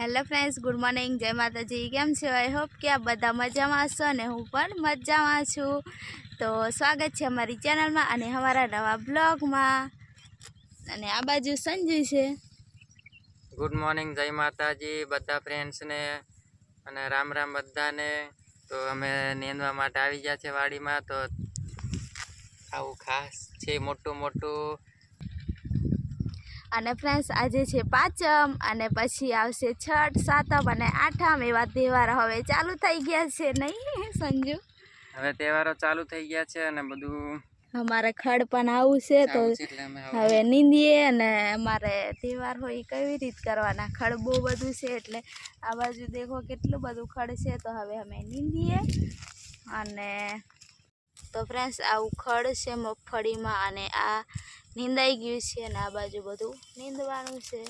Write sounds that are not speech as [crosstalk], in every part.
Hello friends good morning જય માતાજી. કેમ છો? આઈ હોપ કે આ બધા મજામાં હશો અને હું પણ મજામાં છું. તો સ્વાગત છે અમારી ચેનલમાં અને અમારા નવા બ્લોગમાં. અને આ બાજુ સંજુ છે. ગુડ મોર્નિંગ જય માતાજી, બધા ફ્રેન્ડ્સને અને રામ રામ બધાને. તો અમે નીંદવા માટે આવી ગયા છે વાડીમાં. તો આવું ખાસ છે મોટું મોટું અને ફ્રેન્ડ્સ આજે છે પાંચમ અને પછી આવશે છઠ સાતમ અને આઠમ. એવા તહેવાર હવે ચાલુ થઈ ગયા છે નહીં સંજુ? હવે તહેવારો ચાલુ થઈ ગયા છે અને બધું અમારે ખડ પણ આવું છે તો હવે નીંદીએ અને અમારે તહેવાર હોય કેવી રીત કરવાના? ખડ બહુ બધું છે એટલે આ બાજુ દેખો કેટલું બધું ખડ છે તો હવે અમે નીંદીએ અને તો ફ્રેન્ડ્સ આવું ખડ છે મગફળીમાં અને આ નીંદાઈ ગયું છે અને આ બાજુ બધું નીંદવાનું છે.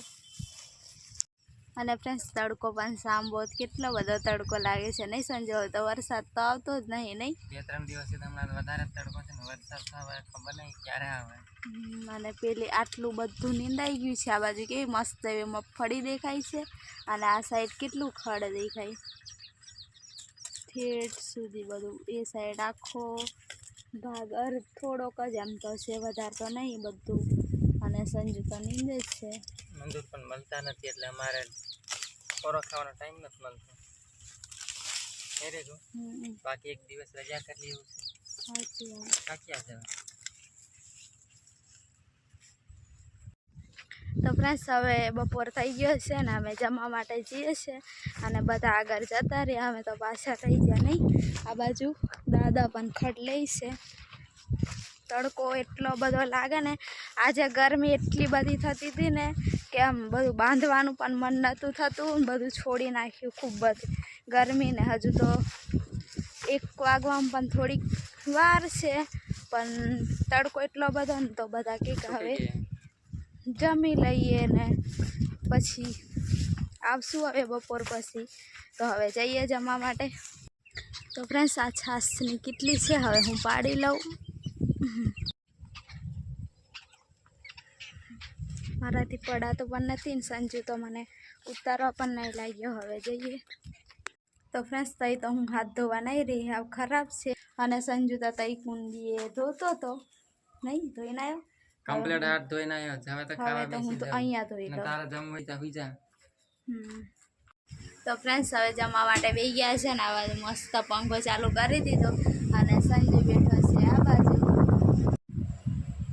અને ફ્રેન્ડ્સ તડકો પણ સાંભળો કેટલો બધો તડકો લાગે છે. નહીં સંજય તો વરસાદ તો આવતો જ નહીં નહીં? બે ત્રણ દિવસથી હમણાં વધારે તડકો છે ને વરસાદ આવે ખબર નહીં ક્યારે આવે. અને પેલી આટલું બધું નીંદાઈ ગયું છે આ બાજુ કેવી મસ્ત એવી મગફળી દેખાય છે. અને આ સાઈડ કેટલું ખડ દેખાય. ઠેઠ સુધી બધું એ સાઈડ આખો ભાગ. અર થોડોક જ આમ તો છે વધારે તો નહીં બધું. અને સંજુ તો નીંદે જ છે. મંદિર પણ મળતા નથી એટલે અમારે ખોરાક ખાવાનો ટાઈમ નથી મળતો. બાકી એક દિવસ રજા કરી લેવું છે. સાચી વાત. કાક્યા છે તો ફ્રેન્ડ્સ હવે બપોર થઈ ગયો છે ને અમે જમવા માટે જઈએ છીએ અને બધા આગળ જતા રહ્યા. અમે તો પાછા થઈ ગયા નહીં. આ બાજુ દાદા પણ ખડ લે છે. તડકો એટલો બધો લાગે ને આજે ગરમી એટલી બધી થતી હતી ને કે આમ બધું બાંધવાનું પણ મન નહોતું થતું બધું છોડી નાખ્યું ખૂબ બધી ગરમી ને હજુ તો એક વાગવામાં પણ થોડીક વાર છે પણ તડકો એટલો બધો ને તો બધા કંઈક હવે જમી લઈએ ને પછી આવશું હવે બપોર પછી. તો હવે જઈએ જમવા માટે. તો ફ્રેન્ડ્સ આ છાશની કેટલી છે? હવે હું પાડી લઉં. મારાથી પડાતો પણ નથી ને સંજુ તો મને ઉતારવા પણ નહીં લાગ્યો. હવે જઈએ. તો ફ્રેન્ડ્સ તઈ તો હું હાથ ધોવા નહીં રહી. ખરાબ છે. અને સંજુ તો તઈ કુંડીએ ધોતો તો. નહીં? ધોઈને આવ્યો કમ્પ્લીટ હાથ ધોઈને આવ્યો છે હવે તો ખાવા બેસી તો અહીંયા ધોઈ ને લઉં તારા હોય તો હોઈ જા. તો ફ્રેન્ડ્સ હવે જમવા માટે બેસી ગયા છે ને આ મસ્ત પંખો ચાલુ કરી દીધો અને સંજય બેઠો છે આ બાજુ.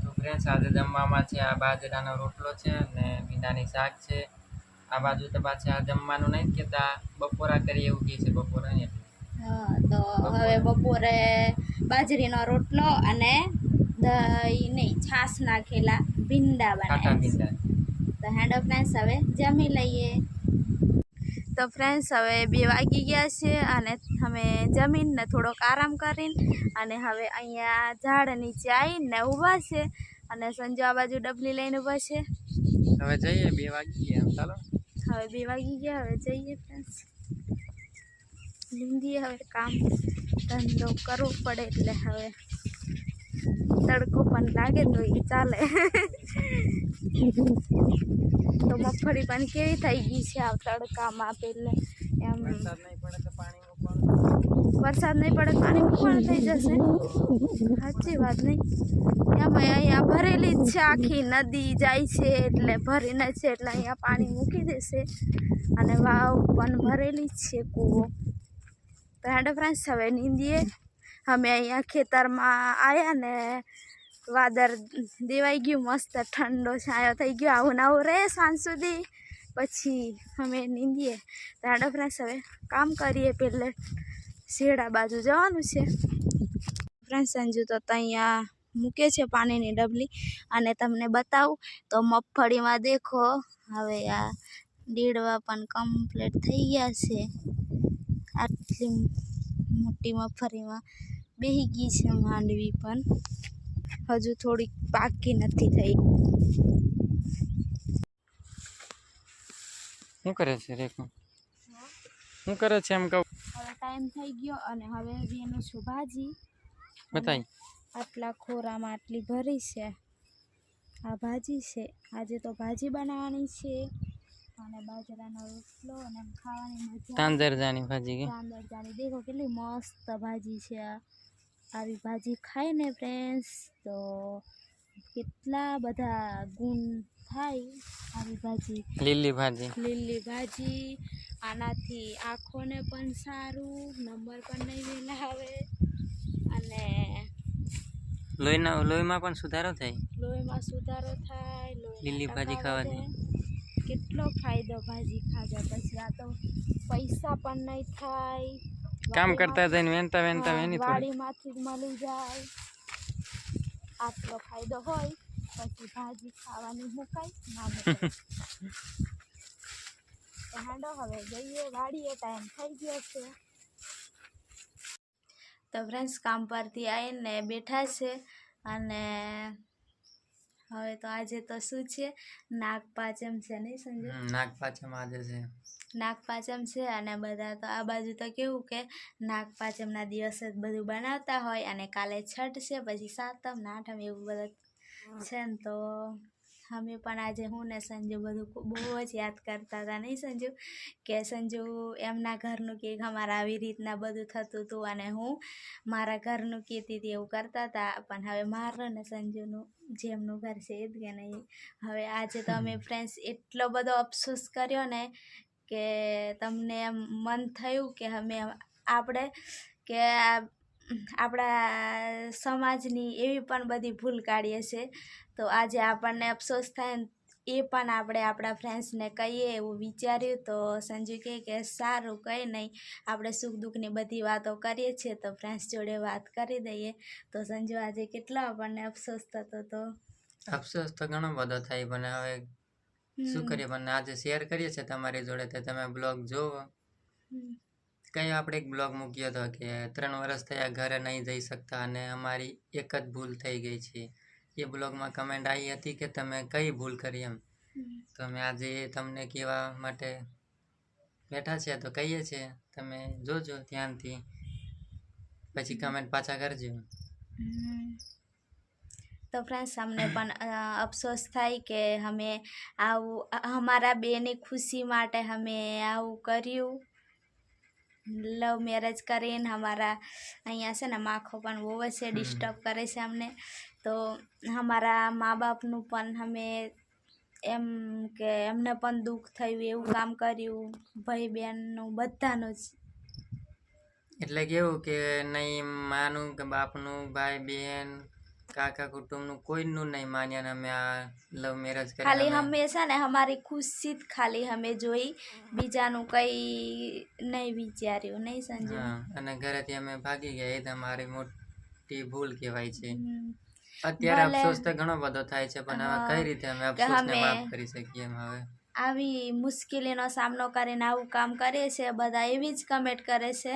તો ફ્રેન્ડ્સ આજે જમવામાં છે આ બાજરાનો રોટલો છે ને ભીંડાની શાક છે. આ બાજુ તો પાછા આ જમવાનું નહીં કેતા બપોરા કરી એવું કહે છે બપોરા તો હવે બપોરે બાજરીનો રોટલો અને દહીં નહીં છાશ નાખેલા ભીંડા. બનાવ્યા તો હેન્ડ ફ્રેન્ડ્સ હવે જમી લઈએ. તો ફ્રેન્ડ્સ હવે બે વાગી ગયા છે અને અમે જમીનને થોડોક આરામ કરીને અને હવે અહીંયા ઝાડ નીચે આવીને ઊભા છે અને સંજુ આ બાજુ ડબલી લઈને ઊભા છે. હવે જઈએ બે વાગી ગયા ચાલો. હવે બે વાગી ગયા હવે જઈએ ફ્રેન્ડ્સ લીંદી હવે કામ ધંધો કરવો પડે એટલે હવે તડકો પણ લાગે તો એ ચાલે. તો મગફળી પણ કેવી થઈ ગઈ છે આ તડકામાં પેલે? એમ વરસાદ નહીં પડે તો પાણી મૂકવાનું. વરસાદ નહીં પડે પાણી પણ થઈ જશે? સાચી વાત નહીં. એમાં અહીંયા ભરેલી જ છે આખી નદી જાય છે એટલે ભરીને છે એટલે અહીંયા પાણી મૂકી દેશે. અને વાવ પણ ભરેલી જ છે કૂવો. તો હેડો ફ્રેન્ડ્સ હવે નીંદીએ. અમે અહીંયા ખેતરમાં આવ્યા ને વાદર દેવાઈ ગયું મસ્ત, ઠંડો છાંયો થઈ ગયો. આવું આવું રહે સાંજ સુધી. પછી અમે નીંદીએ. હેડો ફ્રેન્ડ્સ હવે કામ કરીએ પહેલે શેડા બાજુ જવાનું છે. ફ્રેન્ડ સંજુ તો અહીંયા મૂકે છે પાણીની ડબલી. અને તમને બતાવું, તો મગફળીમાં દેખો, હવે આ દીડવા પણ કમ્પ્લીટ થઈ ગયા છે. આટલી મોટી મગફળીમાં. બેહી ગઈ છે માંડવી પણ. હજુ થોડીક પાકી નથી થઈ. શું કરે છે રેખો? શું કરે છે એમ કહું? હવે ટાઈમ થઈ ગયો અને હવે એનું છું ભાજી. બતાય. આટલા ખોરામાં આટલી ભરી છે. આ ભાજી છે. આજે તો ભાજી બનાવવાની છે. અને બાજરાનો રોટલો અને ખાવાની મજા. તાંદરજાની ભાજી કે? તાંદળજાની દેખો કેટલી મસ્ત ભાજી છે આ. આવી ભાજી ખાય ને ફ્રેન્ડ્સ તો કેટલા બધા ગુણ થાય આવી ભાજી? લીલી ભાજી. લીલી ભાજી આનાથી આંખોને પણ સારું નંબર પણ નહીં વહેલા આવે અને લોહીના લોહીમાં પણ સુધારો થાય? લોહીમાં સુધારો થાય લીલી ભાજી ખાવાથી. કેટલો ફાયદો ભાજી ખાધા પછી આ તો પૈસા પણ નહીં થાય કામ કરતા જઈને વેનતા વેનતા વેની થોડી વાડીમાંથી જ મળી જાય આટલો ફાયદો હોય પછી ભાજી ખાવાની મુકાય ના મુકાય હાંડો હવે જઈએ વાડીએ ટાઈમ થઈ ગયો છે તો ફ્રેન્ડ્સ કામ પરથી આવીને બેઠા છે અને હવે તો આજે તો શું છે? નાગપાચમ છે નહીં સંજય? નાગપાચમ નાગ આજે છે. નાગપાચમ છે અને બધા તો આ બાજુ તો કેવું કે નાગ પાંચમના દિવસે જ બધું બનાવતા હોય અને કાલે છઠ છે પછી સાતમ ને આઠમ એવું બધું છે ને તો અમે પણ આજે હું ને સંજુ બધું બહુ જ યાદ કરતા હતા. નહીં સંજુ? કે સંજુ એમના ઘરનું કે અમારા આવી રીતના બધું થતું હતું અને હું મારા ઘરનું કહેતી હતી એવું કરતા હતા. પણ હવે મારું ને સંજુનું જેમનું ઘર છે એ જ કે નહીં. હવે આજે તો અમે ફ્રેન્ડ્સ એટલો બધો અફસોસ કર્યો ને કે તમને એમ મન થયું કે અમે આપણે, કે આપણા સમાજની એવી પણ બધી ભૂલ કાઢીએ છીએ તો આજે આપણને અફસોસ થાય એ પણ આપણે આપણા ફ્રેન્ડ્સને કહીએ એવું વિચાર્યું. તો સંજુ કહે કે સારું કંઈ નહીં. આપણે સુખ દુઃખની બધી વાતો કરીએ છીએ તો ફ્રેન્ડ્સ જોડે વાત કરી દઈએ. તો સંજુ આજે કેટલો આપણને અફસોસ થતો તો અફસોસ તો ઘણો બધો થાય પણ હવે શું કરીએ? પણ આજે શેર કરીએ છીએ તમારી જોડે તો તમે બ્લોગ જોવો. કઈ આપણે એક બ્લોગ મૂક્યો હતો કે ત્રણ વર્ષ થયા ઘરે નહીં જઈ શકતા અને અમારી એક જ ભૂલ થઈ ગઈ છે. એ બ્લોગમાં કમેન્ટ આવી હતી કે તમે કઈ ભૂલ કરી એમ. તો અમે આજે તમને કહેવા માટે બેઠા છે તો કહીએ છીએ, તમે જોજો ધ્યાનથી. પછી કમેન્ટ પાછા કરજો. તો ફ્રેન્ડ્સ અમને પણ અફસોસ થાય કે અમે આવું, અમારા બેની ખુશી માટે અમે આવું કર્યું. લવ મેરેજ કરીને અમારા અહીંયા છે ને માખો પણ બહુ જ છે ડિસ્ટર્બ કરે છે અમને. તો અમારા મા બાપનું પણ અમે એમ કે એમને પણ દુઃખ થયું એવું કામ કર્યું ભાઈ બહેનનું બધાનું જ. એટલે કેવું કે નહીં માનું કે બાપનું ભાઈ બહેન કાકા કુટુંબનું કોઈનું નહીં માન્યા ને અમે આ લવ મેરેજ ખાલી કરી હંમેશા ને અમારી ખુશી જ ખાલી અમે જોઈ. બીજાનું કઈ નહીં વિચાર્યું નહીં સંજુ. અને ઘરેથી અમે ભાગી ગયા એ તમારી મોટી ભૂલ કહેવાય છે. અત્યારે. અફસોસ તો ઘણો બધો થાય છે પણ હવે કઈ રીતે અમે અફસોસને માફ કરી શકીએ એમ હવે? આવી મુશ્કેલીનો સામનો કરીને આવું કામ કરીએ છે, બધા એવી જ કમેન્ટ કરે છે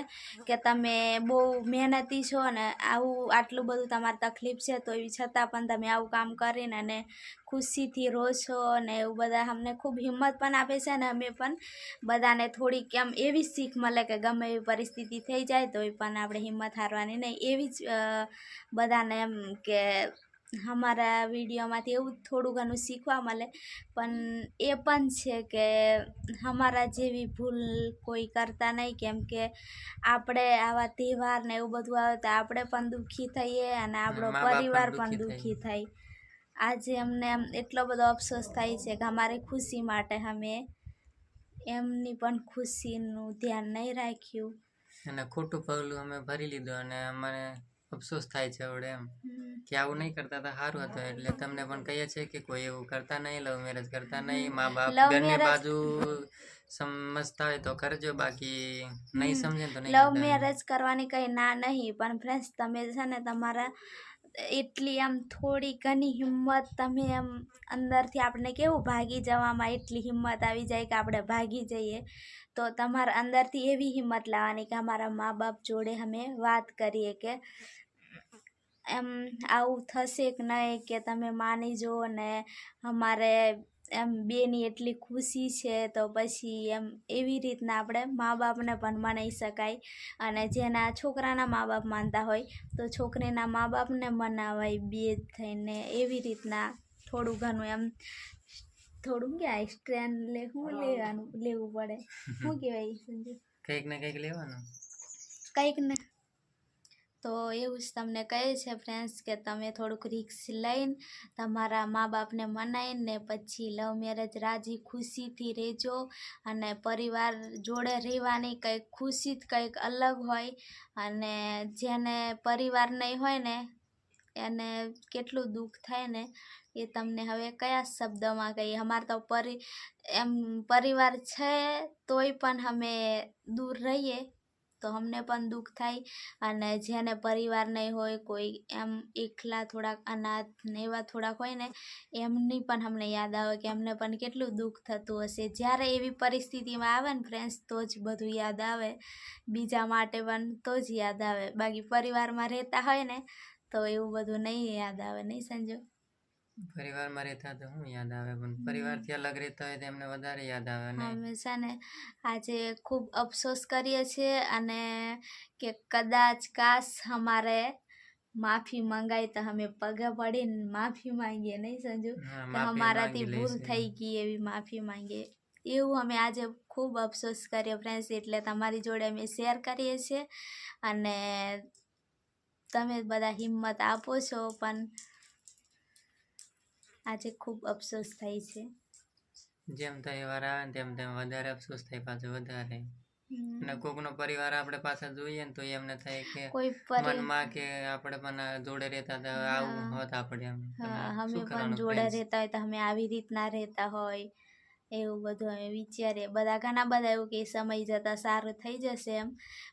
કે તમે બહુ મહેનતી છો ને આવું આટલું બધું તમારી તકલીફ છે, તો એવી છતાં પણ તમે આવું કામ કરીને અને ખુશીથી રહો છો ને એવું બધા અમને ખૂબ હિંમત પણ આપે છે અને અમે પણ બધાને થોડીક એમ એવી શીખ મળે કે ગમે એવી પરિસ્થિતિ થઈ જાય તો એ પણ આપણે હિંમત હારવાની નહીં. એવી જ બધાને એમ કે અમારા વિડીયોમાંથી એવું થોડું ઘણું શીખવા મળે. પણ એ પણ છે કે અમારા જેવી ભૂલ કોઈ કરતા નહીં. કેમ કે આપણે આવા તહેવાર ને એવું બધું આવે તો આપણે પણ દુઃખી થઈએ અને આપણો પરિવાર પણ દુઃખી થાય. આજે અમને એટલો બધો અફસોસ થાય છે કે અમારી ખુશી માટે અમે એમની પણ ખુશીનું ધ્યાન નહીં રાખ્યું. અને ખોટું પગલું અમે ભરી લીધું અને અમને અફસોસ થાય છે હવે એમ. કે આવું નહીં કરતા તો સારું હતું. એટલે તમને પણ કહીએ છીએ કે કોઈ એવું કરતા નહીં લવ મેરેજ કરતા નહીં મા બાપ ઘરની બાજુ સમજતા હોય તો કરજો બાકી નહીં સમજે તો નહીં લવ મેરેજ કરવાની કઈ ના નહીં પણ ફ્રેન્ડ્સ તમે છે ને તમારા એટલી આમ થોડી ઘણી હિંમત તમે એમ અંદરથી આપણે કેવું ભાગી જવામાં એટલી હિંમત આવી જાય કે આપણે ભાગી જઈએ તો તમારા અંદરથી એવી હિંમત લાવવાની કે અમારા મા બાપ જોડે અમે વાત કરીએ કે એમ આવું થશે કે નહીં કે તમે માની જો ને અમારે એમ બેની એટલી ખુશી છે તો પછી એમ એવી રીતના આપણે મા બાપને પણ મનાઈ શકાય. અને જેના છોકરાના મા બાપ માનતા હોય તો છોકરીના મા બાપને મનાવાય બે થઈને એવી રીતના થોડું ઘણું એમ થોડું કે સ્ટ્રેન્ડ લે હું લેવાનું લેવું પડે. શું કહેવાય સંજુ? કંઈક ને કંઈક લેવાનું. કંઈક ને તો એવું જ તમને કહે છે ફ્રેન્ડ્સ કે તમે થોડુંક રિક્સ લઈને તમારા મા બાપને મનાવીને પછી લવ મેરેજ રાજી ખુશીથી રહેજો અને પરિવાર જોડે રહેવાની કંઈક ખુશી જ કંઈક અલગ હોય અને જેને પરિવાર નહીં હોય ને, એને કેટલું દુઃખ થાય ને, એ તમને હવે કયા શબ્દમાં કહીએ? અમારે તો પરિ, એમ પરિવાર છે તોય પણ અમે દૂર રહીએ. તો અમને પણ દુઃખ થાય અને જેને પરિવાર નહીં હોય, કોઈ એમ એકલા થોડાક અનાથ ને એવા થોડાક હોય ને, એમની પણ અમને યાદ આવે કે અમને પણ કેટલું દુઃખ થતું હશે. જ્યારે એવી પરિસ્થિતિમાં આવે ને ફ્રેન્ડ્સ તો જ બધું યાદ આવે. બીજા માટે પણ તો જ યાદ આવે. બાકી પરિવારમાં રહેતા હોય ને, તો એવું બધું નહીં યાદ આવે. નહીં સંજુ? પરિવારમાં રહેતા તો શું યાદ આવે પણ પરિવારથી અલગ રહેતા હોય તો એમને વધારે યાદ આવે હંમેશા ને. આજે ખૂબ અફસોસ કરીએ છીએ અને કે કદાચ કાશ અમારે માફી મંગાઈ તો અમે પગે પડીને માફી માંગીએ નહીં સંજુ? હા, કે માફી અમારાથી માંગી ભૂલ લઈશું. થઈ ગઈ એવી માફી માંગીએ એવું અમે આજે ખૂબ અફસોસ કર્યો ફ્રેન્ડ્સ એટલે તમારી જોડે અમે શેર કરીએ છીએ. અને તમે બધા હિંમત આપો છો પણ આજે ખૂબ અફસોસ થાય છે. જેમ તહેવાર આવે ને તેમ તેમ વધારે અફસોસ થાય પાછો વધારે. અને કોકનો પરિવાર આપણે પાછા જોઈએ ને તો એમને થાય કે કોઈ મનમાં કે આપણે પણ જોડે રહેતા હતા આવું હોત આપણે એમ. અમે પણ જોડે રહેતા હોય તો અમે આવી રીતના રહેતા હોય એવું બધું અમે વિચારીએ. બધા ઘણા બધા એવું કે સમય જતાં સારું થઈ જશે એમ.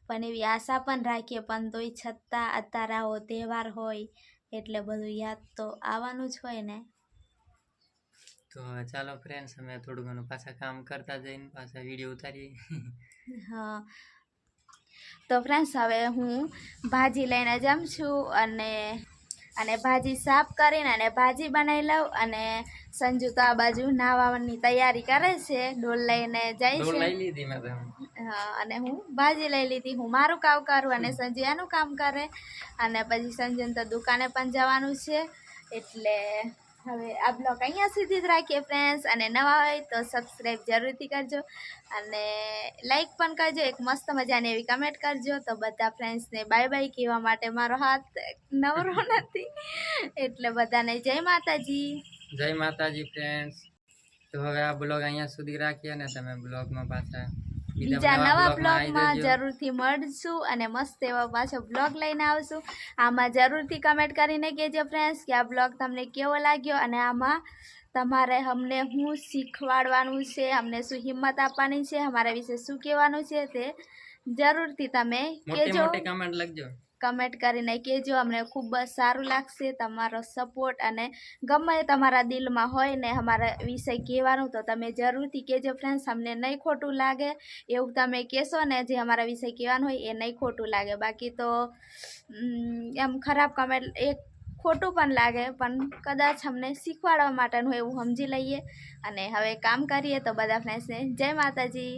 પણ એવી આશા પણ રાખીએ પણ તોય છતાં અત્યારે આવો તહેવાર હોય એટલે બધું યાદ તો આવવાનું જ હોય ને. તો ચાલો ફ્રેન્ડ્સ અમે થોડું ઘણું પાછા કામ કરતા જઈને પાછા વીડિયો ઉતારીએ. [laughs] હા. તો ફ્રેન્ડ્સ હવે હું ભાજી લઈને જમ છું અને અને ભાજી સાફ કરીને અને ભાજી બનાવી લઉં અને સંજુ તો આ બાજુ નાવાની તૈયારી કરે છે ડોલ લઈને જાય છે. અને હું ભાજી લઈ લીધી હું મારું કામ કરું અને સંજુ એનું કામ કરે. અને પછી સંજુને તો દુકાને પણ જવાનું છે એટલે હવે આ બ્લોગ અહીંયા સુધી જ રાખીએ ફ્રેન્ડ્સ અને નવા હોય તો સબસ્ક્રાઈબ જરૂરથી કરજો. અને લાઈક પણ કરજો. એક મસ્ત મજાની એવી કમેન્ટ કરજો. તો બધા ફ્રેન્ડ્સને બાય બાય કહેવા માટે મારો હાથ નવરો નથી. એટલે બધાને જય માતાજી. જય માતાજી ફ્રેન્ડ્સ તો હવે આ બ્લોગ અહીંયા સુધી રાખીએ અને તમે બ્લોગમાં પાછા બીજા નવા બ્લોગમાં. જરૂરથી મળશું અને મસ્ત એવા પાછો બ્લોગ લઈને આવશું. આમાં જરૂરથી કમેન્ટ કરીને કહેજો ફ્રેન્ડ્સ કે આ બ્લોગ તમને કેવો લાગ્યો અને આમાં તમારે અમને શું શીખવાડવાનું છે અમને શું હિંમત આપવાની છે અમારા વિશે શું કહેવાનું છે તે જરૂરથી તમે કહેજો. કમેન્ટ લખજો. કમેન્ટ કરીને કહેજો. અમને ખૂબ જ સારું લાગશે તમારો સપોર્ટ અને ગમે તમારા દિલમાં હોય ને અમારા વિષય કહેવાનું, તો તમે જરૂરથી કહેજો ફ્રેન્ડ્સ અમને નહીં ખોટું લાગે એવું તમે કહેશો ને જે અમારા વિષય કહેવાનું હોય એ નહીં ખોટું લાગે. બાકી તો એમ ખરાબ કમેન્ટ એક ખોટું પણ લાગે, પણ કદાચ અમને શીખવાડવા માટેનું એવું સમજી લઈએ. અને હવે કામ કરીએ તો બધા ફ્રેન્ડ્સને જય માતાજી.